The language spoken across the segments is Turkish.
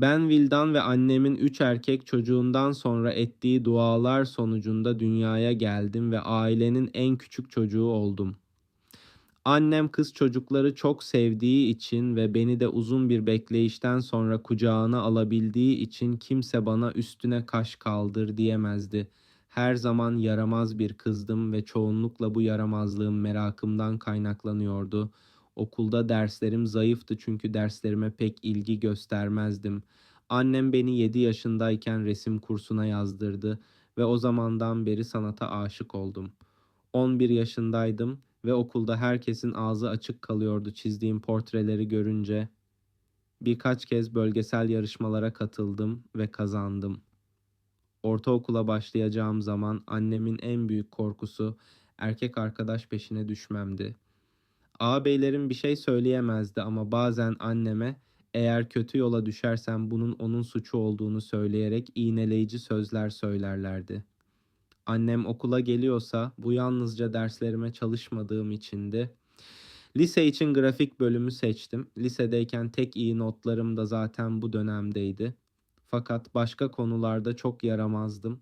Ben Vildan ve annemin üç erkek çocuğundan sonra ettiği dualar sonucunda dünyaya geldim ve ailenin en küçük çocuğu oldum. Annem kız çocukları çok sevdiği için ve beni de uzun bir bekleyişten sonra kucağına alabildiği için kimse bana üstüne kaş kaldır diyemezdi. Her zaman yaramaz bir kızdım ve çoğunlukla bu yaramazlığım merakımdan kaynaklanıyordu. Okulda derslerim zayıftı çünkü derslerime pek ilgi göstermezdim. Annem beni 7 yaşındayken resim kursuna yazdırdı ve o zamandan beri sanata aşık oldum. 11 yaşındaydım ve okulda herkesin ağzı açık kalıyordu çizdiğim portreleri görünce. Birkaç kez bölgesel yarışmalara katıldım ve kazandım. Ortaokula başlayacağım zaman annemin en büyük korkusu erkek arkadaş peşine düşmemdi. Ağabeylerim bir şey söyleyemezdi ama bazen anneme eğer kötü yola düşersen bunun onun suçu olduğunu söyleyerek iğneleyici sözler söylerlerdi. Annem okula geliyorsa bu yalnızca derslerime çalışmadığım içindi. Lise için grafik bölümü seçtim. Lisedeyken tek iyi notlarım da zaten bu dönemdeydi. Fakat başka konularda çok yaramazdım.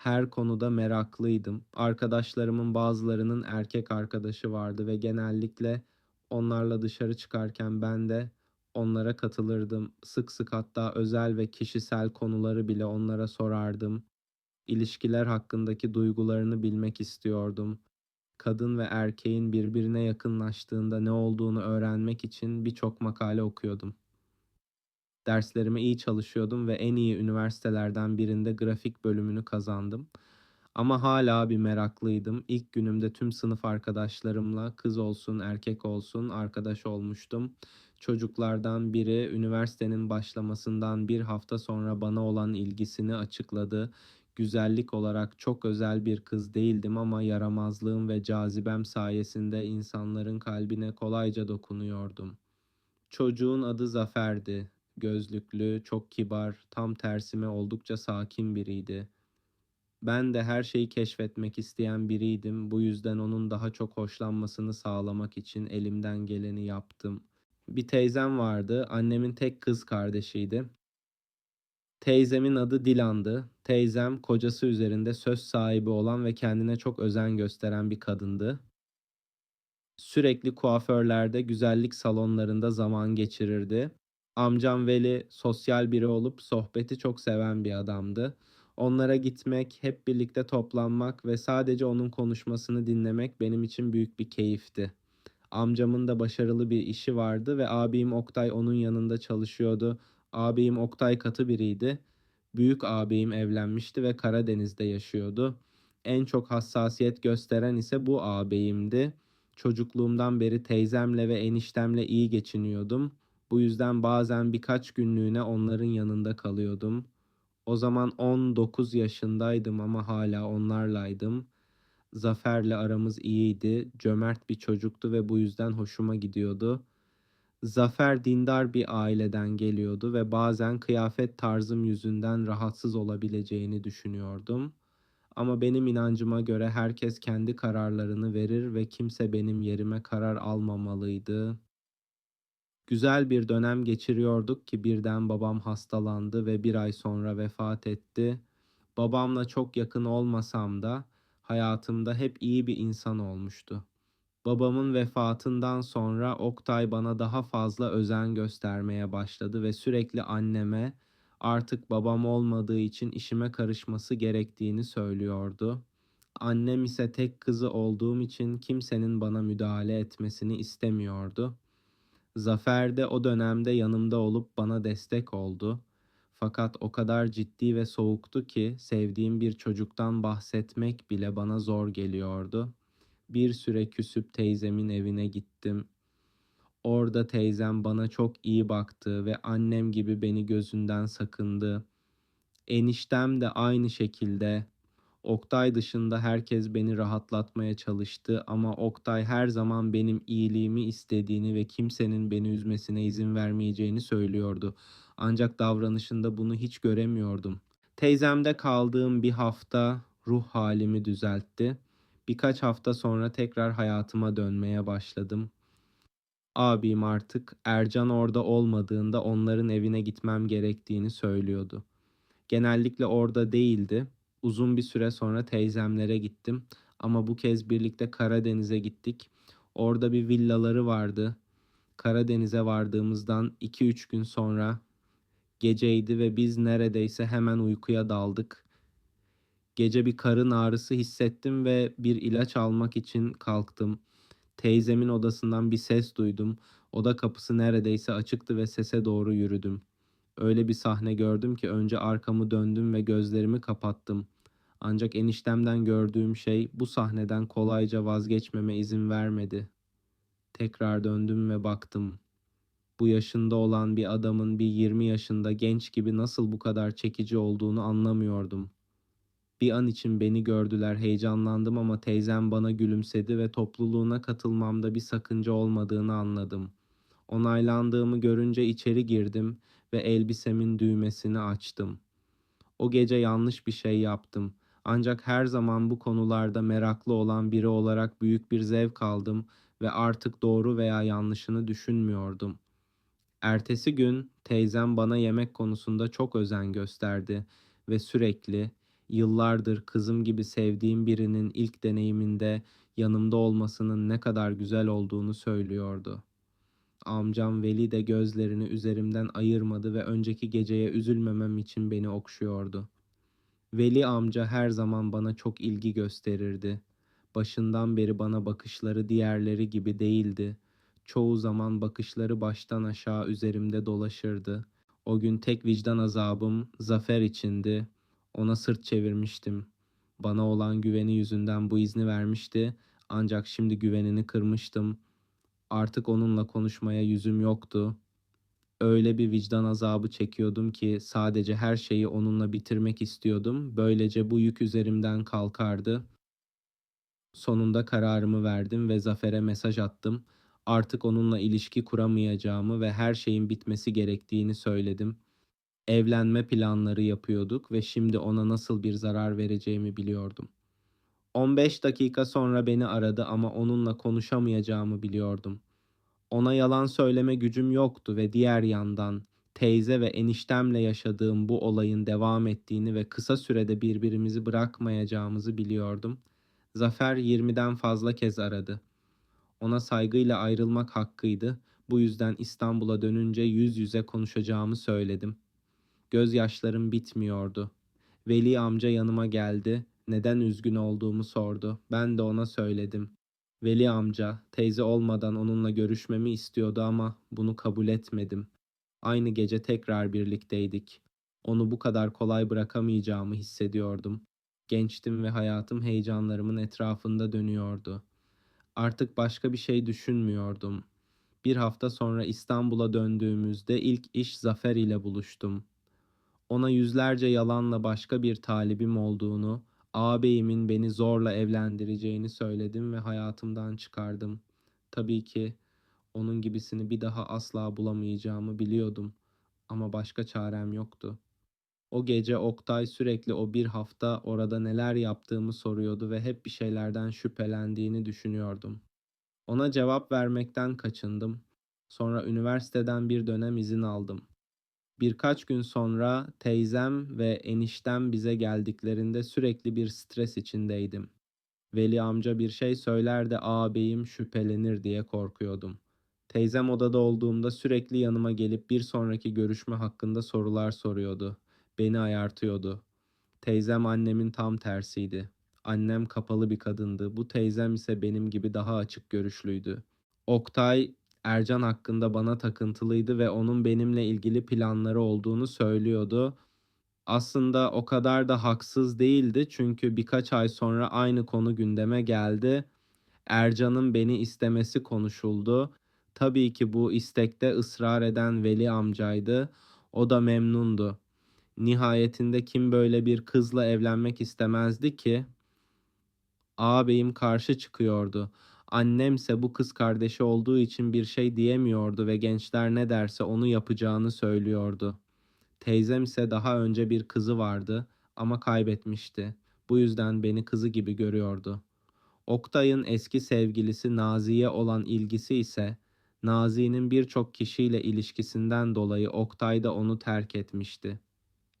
Her konuda meraklıydım. Arkadaşlarımın bazılarının erkek arkadaşı vardı ve genellikle onlarla dışarı çıkarken ben de onlara katılırdım. Sık sık hatta özel ve kişisel konuları bile onlara sorardım. İlişkiler hakkındaki duygularını bilmek istiyordum. Kadın ve erkeğin birbirine yakınlaştığında ne olduğunu öğrenmek için birçok makale okuyordum. Derslerime iyi çalışıyordum ve en iyi üniversitelerden birinde grafik bölümünü kazandım. Ama hala bir meraklıydım. İlk günümde tüm sınıf arkadaşlarımla kız olsun erkek olsun arkadaş olmuştum. Çocuklardan biri üniversitenin başlamasından bir hafta sonra bana olan ilgisini açıkladı. Güzellik olarak çok özel bir kız değildim ama yaramazlığım ve cazibem sayesinde insanların kalbine kolayca dokunuyordum. Çocuğun adı Zafer'di. Gözlüklü, çok kibar, tam tersime oldukça sakin biriydi. Ben de her şeyi keşfetmek isteyen biriydim. Bu yüzden onun daha çok hoşlanmasını sağlamak için elimden geleni yaptım. Bir teyzem vardı. Annemin tek kız kardeşiydi. Teyzemin adı Dilan'dı. Teyzem kocası üzerinde söz sahibi olan ve kendine çok özen gösteren bir kadındı. Sürekli kuaförlerde, güzellik salonlarında zaman geçirirdi. Amcam Veli sosyal biri olup sohbeti çok seven bir adamdı. Onlara gitmek, hep birlikte toplanmak ve sadece onun konuşmasını dinlemek benim için büyük bir keyifti. Amcamın da başarılı bir işi vardı ve abim Oktay onun yanında çalışıyordu. Abim Oktay katı biriydi. Büyük abim evlenmişti ve Karadeniz'de yaşıyordu. En çok hassasiyet gösteren ise bu ağabeyimdi. Çocukluğumdan beri teyzemle ve eniştemle iyi geçiniyordum. Bu yüzden bazen birkaç günlüğüne onların yanında kalıyordum. O zaman 19 yaşındaydım ama hala onlarlaydım. Zafer'le aramız iyiydi. Cömert bir çocuktu ve bu yüzden hoşuma gidiyordu. Zafer dindar bir aileden geliyordu ve bazen kıyafet tarzım yüzünden rahatsız olabileceğini düşünüyordum. Ama benim inancıma göre herkes kendi kararlarını verir ve kimse benim yerime karar almamalıydı. Güzel bir dönem geçiriyorduk ki birden babam hastalandı ve bir ay sonra vefat etti. Babamla çok yakın olmasam da hayatımda hep iyi bir insan olmuştu. Babamın vefatından sonra Oktay bana daha fazla özen göstermeye başladı ve sürekli anneme artık babam olmadığı için işime karışması gerektiğini söylüyordu. Annem ise tek kızı olduğum için kimsenin bana müdahale etmesini istemiyordu. Zafer de o dönemde yanımda olup bana destek oldu. Fakat o kadar ciddi ve soğuktu ki sevdiğim bir çocuktan bahsetmek bile bana zor geliyordu. Bir süre küsüp teyzemin evine gittim. Orada teyzem bana çok iyi baktı ve annem gibi beni gözünden sakındı. Eniştem de aynı şekilde. Oktay dışında herkes beni rahatlatmaya çalıştı ama Oktay her zaman benim iyiliğimi istediğini ve kimsenin beni üzmesine izin vermeyeceğini söylüyordu. Ancak davranışında bunu hiç göremiyordum. Teyzemde kaldığım bir hafta ruh halimi düzeltti. Birkaç hafta sonra tekrar hayatıma dönmeye başladım. Abim artık Ercan orada olmadığında onların evine gitmem gerektiğini söylüyordu. Genellikle orada değildi. Uzun bir süre sonra teyzemlere gittim ama bu kez birlikte Karadeniz'e gittik. Orada bir villaları vardı. Karadeniz'e vardığımızdan 2-3 gün sonra geceydi ve biz neredeyse hemen uykuya daldık. Gece bir karın ağrısı hissettim ve bir ilaç almak için kalktım. Teyzemin odasından bir ses duydum. Oda kapısı neredeyse açıktı ve sese doğru yürüdüm. Öyle bir sahne gördüm ki önce arkamı döndüm ve gözlerimi kapattım. Ancak eniştemden gördüğüm şey bu sahneden kolayca vazgeçmeme izin vermedi. Tekrar döndüm ve baktım. Bu yaşında olan bir adamın bir 20 yaşında genç gibi nasıl bu kadar çekici olduğunu anlamıyordum. Bir an için beni gördüler, heyecanlandım ama teyzem bana gülümsedi ve topluluğuna katılmamda bir sakınca olmadığını anladım. Onaylandığımı görünce içeri girdim ve elbisemin düğmesini açtım. O gece yanlış bir şey yaptım. Ancak her zaman bu konularda meraklı olan biri olarak büyük bir zevk aldım ve artık doğru veya yanlışını düşünmüyordum. Ertesi gün teyzem bana yemek konusunda çok özen gösterdi ve sürekli yıllardır kızım gibi sevdiğim birinin ilk deneyiminde yanımda olmasının ne kadar güzel olduğunu söylüyordu. Amcam Veli de gözlerini üzerimden ayırmadı ve önceki geceye üzülmemem için beni okşuyordu. Veli amca her zaman bana çok ilgi gösterirdi. Başından beri bana bakışları diğerleri gibi değildi. Çoğu zaman bakışları baştan aşağı üzerimde dolaşırdı. O gün tek vicdan azabım zafer içindi. Ona sırt çevirmiştim. Bana olan güveni yüzünden bu izni vermişti. Ancak şimdi güvenini kırmıştım. Artık onunla konuşmaya yüzüm yoktu. Öyle bir vicdan azabı çekiyordum ki sadece her şeyi onunla bitirmek istiyordum. Böylece bu yük üzerimden kalkardı. Sonunda kararımı verdim ve Zafer'e mesaj attım. Artık onunla ilişki kuramayacağımı ve her şeyin bitmesi gerektiğini söyledim. Evlenme planları yapıyorduk ve şimdi ona nasıl bir zarar vereceğimi biliyordum. 15 dakika sonra beni aradı ama onunla konuşamayacağımı biliyordum. Ona yalan söyleme gücüm yoktu ve diğer yandan teyze ve eniştemle yaşadığım bu olayın devam ettiğini ve kısa sürede birbirimizi bırakmayacağımızı biliyordum. Zafer 20'den fazla kez aradı. Ona saygıyla ayrılmak hakkıydı. Bu yüzden İstanbul'a dönünce yüz yüze konuşacağımı söyledim. Gözyaşlarım bitmiyordu. Veli amca yanıma geldi. Neden üzgün olduğumu sordu. Ben de ona söyledim. Veli amca teyze olmadan onunla görüşmemi istiyordu ama bunu kabul etmedim. Aynı gece tekrar birlikteydik. Onu bu kadar kolay bırakamayacağımı hissediyordum. Gençtim ve hayatım heyecanlarımın etrafında dönüyordu. Artık başka bir şey düşünmüyordum. Bir hafta sonra İstanbul'a döndüğümüzde ilk iş Zafer ile buluştum. Ona yüzlerce yalanla başka bir talibim olduğunu, ağabeyimin beni zorla evlendireceğini söyledim ve hayatımdan çıkardım. Tabii ki onun gibisini bir daha asla bulamayacağımı biliyordum ama başka çarem yoktu. O gece Oktay sürekli o bir hafta orada neler yaptığımı soruyordu ve hep bir şeylerden şüphelendiğini düşünüyordum. Ona cevap vermekten kaçındım. Sonra üniversiteden bir dönem izin aldım. Birkaç gün sonra teyzem ve eniştem bize geldiklerinde sürekli bir stres içindeydim. Veli amca bir şey söyler de ağabeyim şüphelenir diye korkuyordum. Teyzem odada olduğumda sürekli yanıma gelip bir sonraki görüşme hakkında sorular soruyordu. Beni ayartıyordu. Teyzem annemin tam tersiydi. Annem kapalı bir kadındı. Bu teyzem ise benim gibi daha açık görüşlüydü. Oktay Ercan hakkında bana takıntılıydı ve onun benimle ilgili planları olduğunu söylüyordu. Aslında o kadar da haksız değildi çünkü birkaç ay sonra aynı konu gündeme geldi. Ercan'ın beni istemesi konuşuldu. Tabii ki bu istekte ısrar eden Veli amcaydı. O da memnundu. Nihayetinde kim böyle bir kızla evlenmek istemezdi ki? Ağabeyim karşı çıkıyordu. Annemse bu kız kardeşi olduğu için bir şey diyemiyordu ve gençler ne derse onu yapacağını söylüyordu. Teyzem ise daha önce bir kızı vardı ama kaybetmişti. Bu yüzden beni kızı gibi görüyordu. Oktay'ın eski sevgilisi Nazi'ye olan ilgisi ise Nazi'nin birçok kişiyle ilişkisinden dolayı Oktay da onu terk etmişti.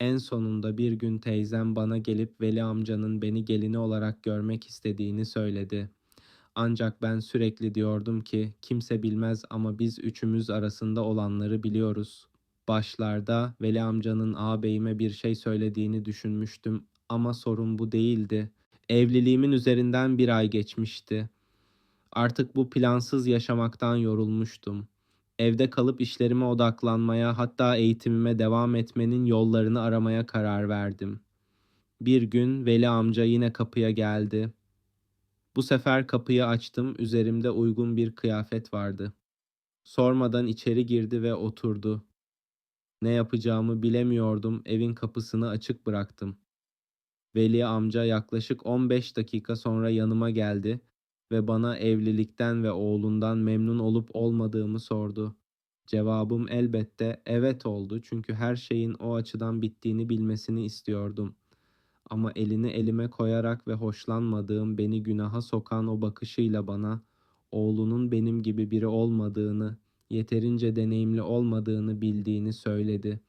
En sonunda bir gün teyzem bana gelip Veli amcanın beni gelini olarak görmek istediğini söyledi. Ancak ben sürekli diyordum ki kimse bilmez ama biz üçümüz arasında olanları biliyoruz. Başlarda Veli amcanın ağabeyime bir şey söylediğini düşünmüştüm ama sorun bu değildi. Evliliğimin üzerinden bir ay geçmişti. Artık bu plansız yaşamaktan yorulmuştum. Evde kalıp işlerime odaklanmaya, hatta eğitimime devam etmenin yollarını aramaya karar verdim. Bir gün Veli amca yine kapıya geldi. Bu sefer kapıyı açtım, üzerimde uygun bir kıyafet vardı. Sormadan içeri girdi ve oturdu. Ne yapacağımı bilemiyordum, evin kapısını açık bıraktım. Veli amca yaklaşık 15 dakika sonra yanıma geldi ve bana evlilikten ve oğlundan memnun olup olmadığımı sordu. Cevabım elbette evet oldu çünkü her şeyin o açıdan bittiğini bilmesini istiyordum. Ama elini elime koyarak ve hoşlanmadığım beni günaha sokan o bakışıyla bana oğlunun benim gibi biri olmadığını, yeterince deneyimli olmadığını bildiğini söyledi.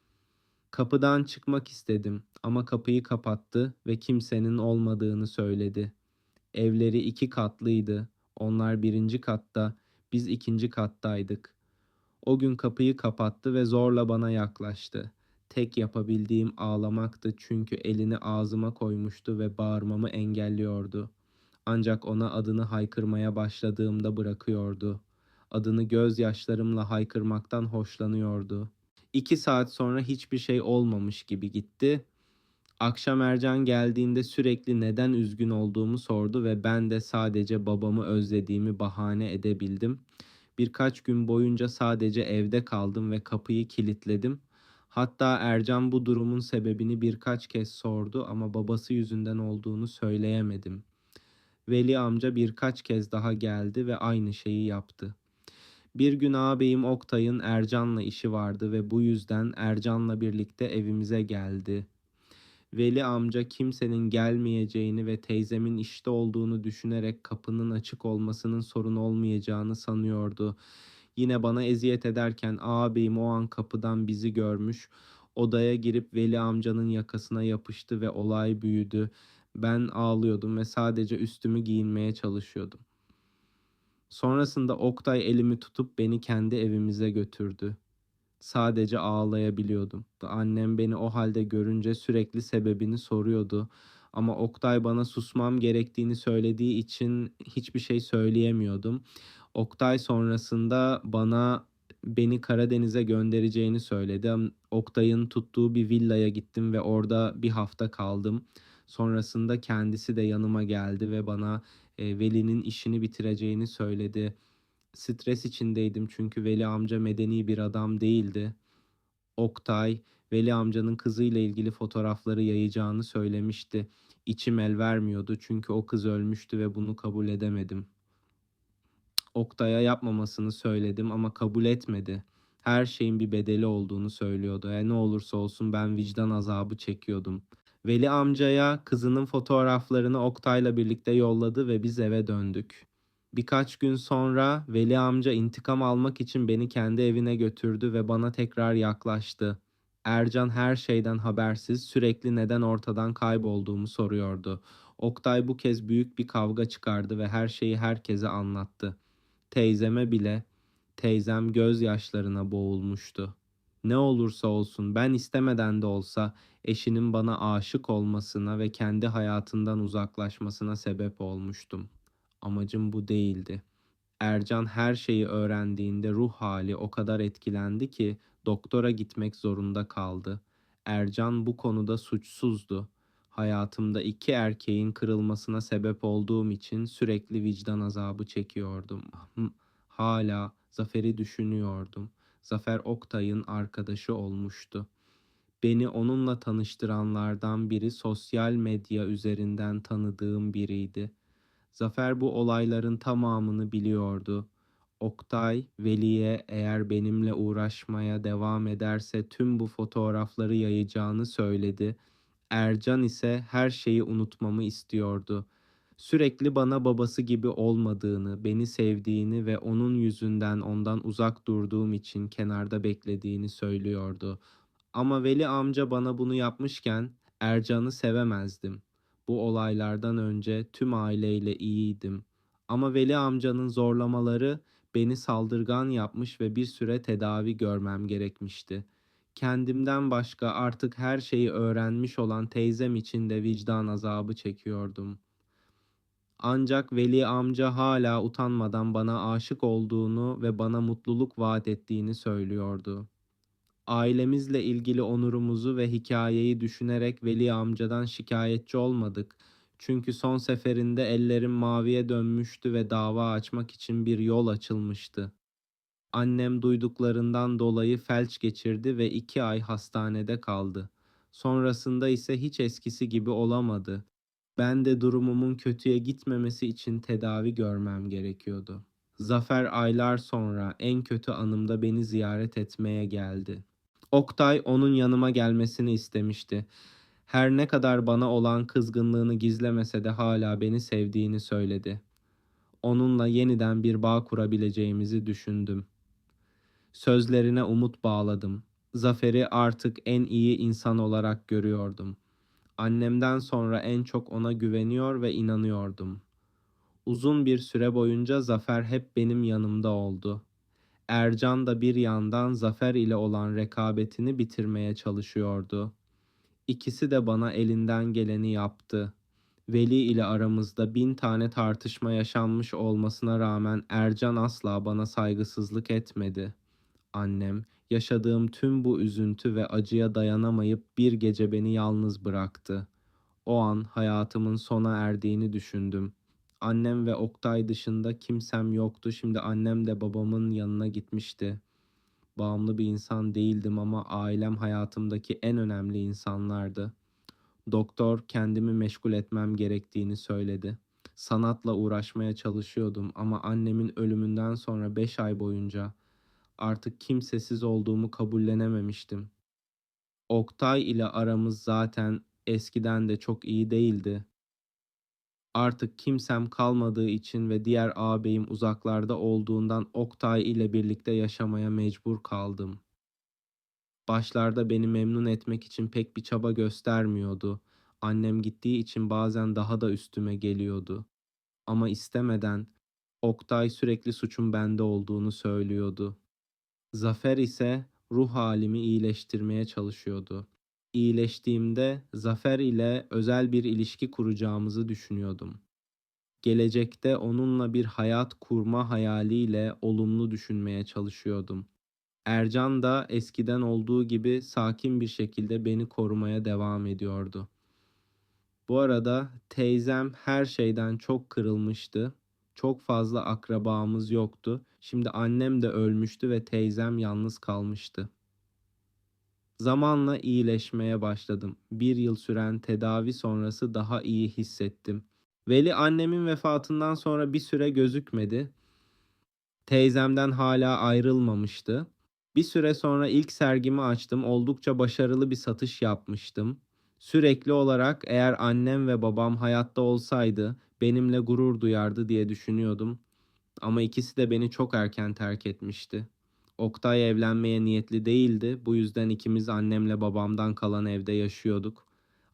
Kapıdan çıkmak istedim ama kapıyı kapattı ve kimsenin olmadığını söyledi. Evleri iki katlıydı. Onlar birinci katta, biz ikinci kattaydık. O gün kapıyı kapattı ve zorla bana yaklaştı. Tek yapabildiğim ağlamaktı çünkü elini ağzıma koymuştu ve bağırmamı engelliyordu. Ancak ona adını haykırmaya başladığımda bırakıyordu. Adını gözyaşlarımla haykırmaktan hoşlanıyordu. İki saat sonra hiçbir şey olmamış gibi gitti. Akşam Ercan geldiğinde sürekli neden üzgün olduğumu sordu ve ben de sadece babamı özlediğimi bahane edebildim. Birkaç gün boyunca sadece evde kaldım ve kapıyı kilitledim. Hatta Ercan bu durumun sebebini birkaç kez sordu ama babası yüzünden olduğunu söyleyemedim. Veli amca birkaç kez daha geldi ve aynı şeyi yaptı. Bir gün ağabeyim Oktay'ın Ercan'la işi vardı ve bu yüzden Ercan'la birlikte evimize geldi. Veli amca kimsenin gelmeyeceğini ve teyzemin işte olduğunu düşünerek kapının açık olmasının sorun olmayacağını sanıyordu. Yine bana eziyet ederken ağabeyim o an kapıdan bizi görmüş, odaya girip Veli amcanın yakasına yapıştı ve olay büyüdü. Ben ağlıyordum ve sadece üstümü giyinmeye çalışıyordum. Sonrasında Oktay elimi tutup beni kendi evimize götürdü. Sadece ağlayabiliyordum. Annem beni o halde görünce sürekli sebebini soruyordu. Ama Oktay bana susmam gerektiğini söylediği için hiçbir şey söyleyemiyordum. Oktay sonrasında bana beni Karadeniz'e göndereceğini söyledi. Oktay'ın tuttuğu bir villaya gittim ve orada bir hafta kaldım. Sonrasında kendisi de yanıma geldi ve bana e, Veli'nin işini bitireceğini söyledi. Stres içindeydim çünkü Veli amca medeni bir adam değildi. Oktay, Veli amcanın kızıyla ilgili fotoğrafları yayacağını söylemişti. İçim el vermiyordu çünkü o kız ölmüştü ve bunu kabul edemedim. Oktay'a yapmamasını söyledim ama kabul etmedi. Her şeyin bir bedeli olduğunu söylüyordu. E ne olursa olsun ben vicdan azabı çekiyordum. Veli amcaya kızının fotoğraflarını Oktay'la birlikte yolladı ve biz eve döndük. Birkaç gün sonra Veli amca intikam almak için beni kendi evine götürdü ve bana tekrar yaklaştı. Ercan her şeyden habersiz sürekli neden ortadan kaybolduğumu soruyordu. Oktay bu kez büyük bir kavga çıkardı ve her şeyi herkese anlattı. Teyzeme bile teyzem gözyaşlarına boğulmuştu. Ne olursa olsun ben istemeden de olsa eşinin bana aşık olmasına ve kendi hayatından uzaklaşmasına sebep olmuştum. Amacım bu değildi. Ercan her şeyi öğrendiğinde ruh hali o kadar etkilendi ki doktora gitmek zorunda kaldı. Ercan bu konuda suçsuzdu. Hayatımda iki erkeğin kırılmasına sebep olduğum için sürekli vicdan azabı çekiyordum. Hala Zafer'i düşünüyordum. Zafer Oktay'ın arkadaşı olmuştu. Beni onunla tanıştıranlardan biri sosyal medya üzerinden tanıdığım biriydi. Zafer bu olayların tamamını biliyordu. Oktay, Veli'ye eğer benimle uğraşmaya devam ederse tüm bu fotoğrafları yayacağını söyledi. Ercan ise her şeyi unutmamı istiyordu. Sürekli bana babası gibi olmadığını, beni sevdiğini ve onun yüzünden ondan uzak durduğum için kenarda beklediğini söylüyordu. Ama Veli amca bana bunu yapmışken Ercan'ı sevemezdim. Bu olaylardan önce tüm aileyle iyiydim. Ama Veli amcanın zorlamaları beni saldırgan yapmış ve bir süre tedavi görmem gerekmişti. Kendimden başka artık her şeyi öğrenmiş olan teyzem için de vicdan azabı çekiyordum. Ancak Veli amca hala utanmadan bana aşık olduğunu ve bana mutluluk vaat ettiğini söylüyordu. Ailemizle ilgili onurumuzu ve hikayeyi düşünerek Veli amcadan şikayetçi olmadık. Çünkü son seferinde ellerim maviye dönmüştü ve dava açmak için bir yol açılmıştı. Annem duyduklarından dolayı felç geçirdi ve iki ay hastanede kaldı. Sonrasında ise hiç eskisi gibi olamadı. Ben de durumumun kötüye gitmemesi için tedavi görmem gerekiyordu. Zafer aylar sonra en kötü anımda beni ziyaret etmeye geldi. Oktay onun yanıma gelmesini istemişti. Her ne kadar bana olan kızgınlığını gizlemese de hala beni sevdiğini söyledi. Onunla yeniden bir bağ kurabileceğimizi düşündüm. Sözlerine umut bağladım. Zafer'i artık en iyi insan olarak görüyordum. Annemden sonra en çok ona güveniyor ve inanıyordum. Uzun bir süre boyunca Zafer hep benim yanımda oldu. Ercan da bir yandan Zafer ile olan rekabetini bitirmeye çalışıyordu. İkisi de bana elinden geleni yaptı. Veli ile aramızda bin tane tartışma yaşanmış olmasına rağmen Ercan asla bana saygısızlık etmedi. Annem, yaşadığım tüm bu üzüntü ve acıya dayanamayıp bir gece beni yalnız bıraktı. O an hayatımın sona erdiğini düşündüm. Annem ve Oktay dışında kimsem yoktu. Şimdi annem de babamın yanına gitmişti. Bağımlı bir insan değildim ama ailem hayatımdaki en önemli insanlardı. Doktor kendimi meşgul etmem gerektiğini söyledi. Sanatla uğraşmaya çalışıyordum ama annemin ölümünden sonra beş ay boyunca artık kimsesiz olduğumu kabullenememiştim. Oktay ile aramız zaten eskiden de çok iyi değildi. Artık kimsem kalmadığı için ve diğer ağabeyim uzaklarda olduğundan Oktay ile birlikte yaşamaya mecbur kaldım. Başlarda beni memnun etmek için pek bir çaba göstermiyordu. Annem gittiği için bazen daha da üstüme geliyordu. Ama istemeden Oktay sürekli suçun bende olduğunu söylüyordu. Zafer ise ruh halimi iyileştirmeye çalışıyordu. İyileştiğimde Zafer ile özel bir ilişki kuracağımızı düşünüyordum. Gelecekte onunla bir hayat kurma hayaliyle olumlu düşünmeye çalışıyordum. Ercan da eskiden olduğu gibi sakin bir şekilde beni korumaya devam ediyordu. Bu arada teyzem her şeyden çok kırılmıştı. Çok fazla akrabamız yoktu. Şimdi annem de ölmüştü ve teyzem yalnız kalmıştı. Zamanla iyileşmeye başladım. Bir yıl süren tedavi sonrası daha iyi hissettim. Veli annemin vefatından sonra bir süre gözükmedi. Teyzemden hala ayrılmamıştı. Bir süre sonra ilk sergimi açtım. Oldukça başarılı bir satış yapmıştım. Sürekli olarak eğer annem ve babam hayatta olsaydı benimle gurur duyardı diye düşünüyordum. Ama ikisi de beni çok erken terk etmişti. Oktay evlenmeye niyetli değildi. Bu yüzden ikimiz annemle babamdan kalan evde yaşıyorduk.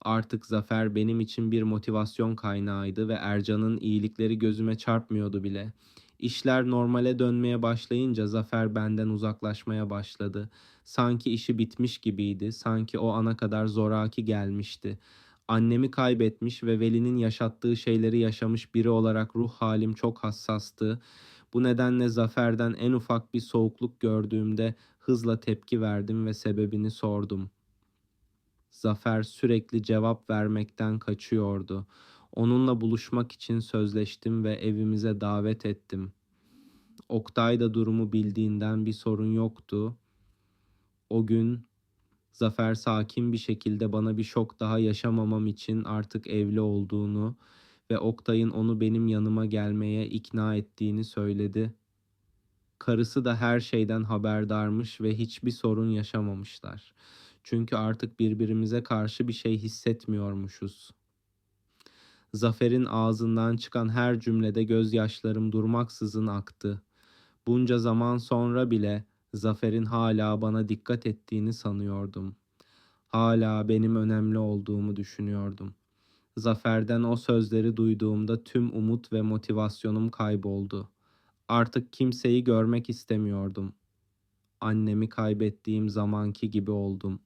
Artık Zafer benim için bir motivasyon kaynağıydı ve Ercan'ın iyilikleri gözüme çarpmıyordu bile. İşler normale dönmeye başlayınca Zafer benden uzaklaşmaya başladı. Sanki işi bitmiş gibiydi. Sanki o ana kadar zoraki gelmişti. Annemi kaybetmiş ve Veli'nin yaşattığı şeyleri yaşamış biri olarak ruh halim çok hassastı. Bu nedenle Zafer'den en ufak bir soğukluk gördüğümde hızla tepki verdim ve sebebini sordum. Zafer sürekli cevap vermekten kaçıyordu. Onunla buluşmak için sözleştim ve evimize davet ettim. Oktay da durumu bildiğinden bir sorun yoktu. O gün Zafer sakin bir şekilde bana bir şok daha yaşamamam için artık evli olduğunu ve Oktay'ın onu benim yanıma gelmeye ikna ettiğini söyledi. Karısı da her şeyden haberdarmış ve hiçbir sorun yaşamamışlar. Çünkü artık birbirimize karşı bir şey hissetmiyormuşuz. Zafer'in ağzından çıkan her cümlede gözyaşlarım durmaksızın aktı. Bunca zaman sonra bile Zafer'in hala bana dikkat ettiğini sanıyordum. Hala benim önemli olduğumu düşünüyordum. Zafer'den o sözleri duyduğumda tüm umut ve motivasyonum kayboldu. Artık kimseyi görmek istemiyordum. Annemi kaybettiğim zamanki gibi oldum.